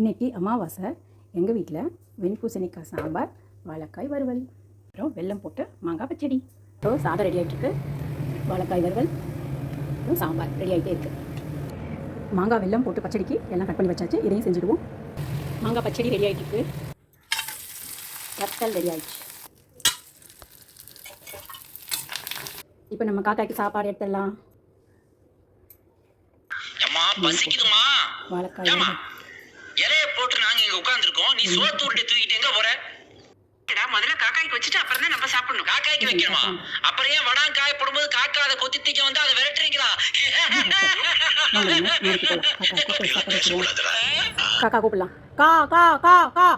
இன்னைக்கு அமாவாசை. எங்கள் வீட்டில் வெண்பூசணிக்காய் சாம்பார் வாழைக்காய் வறுவல். அப்புறம் வெல்லம் போட்டு மாங்காய் பச்சடி. அப்புறம் சாதம் ரெடி ஆகிட்டுருக்கு வாழைக்காய் வறுவல். அப்புறம் சாம்பார் ரெடி ஆகிட்டே இருக்குது மாங்காய் வெல்லம் போட்டு பச்சடிக்கு எல்லாம் கட் பண்ணி வச்சாச்சு. இதையும் செஞ்சுடுவோம். மாங்காய் பச்சடி ரெடி ஆகிட்டு இருக்கு. வத்தல் ரெடி ஆயிடுச்சு. இப்போ நம்ம காக்காய்க்கு சாப்பாடு எடுத்துடலாம். வாழைக்காய் இங்க உட்கார்ந்துருக்கோம். நீ சோத்து உருட்டி தூக்கிட்டு எங்க போற? முதல்ல காக்காய்க்கு வச்சுட்டு அப்புறம் தான் நம்ம சாப்பிடணும். காக்காய்க்கு வைக்கணுமா? அப்புறம் ஏன் வடாங்க காய போடும்போது காக்கா அதை கொத்தி தீக்க வந்து அதை விரட்டுறீங்களா? காக்கா கூப்பிடலாம். கா கா கா கா.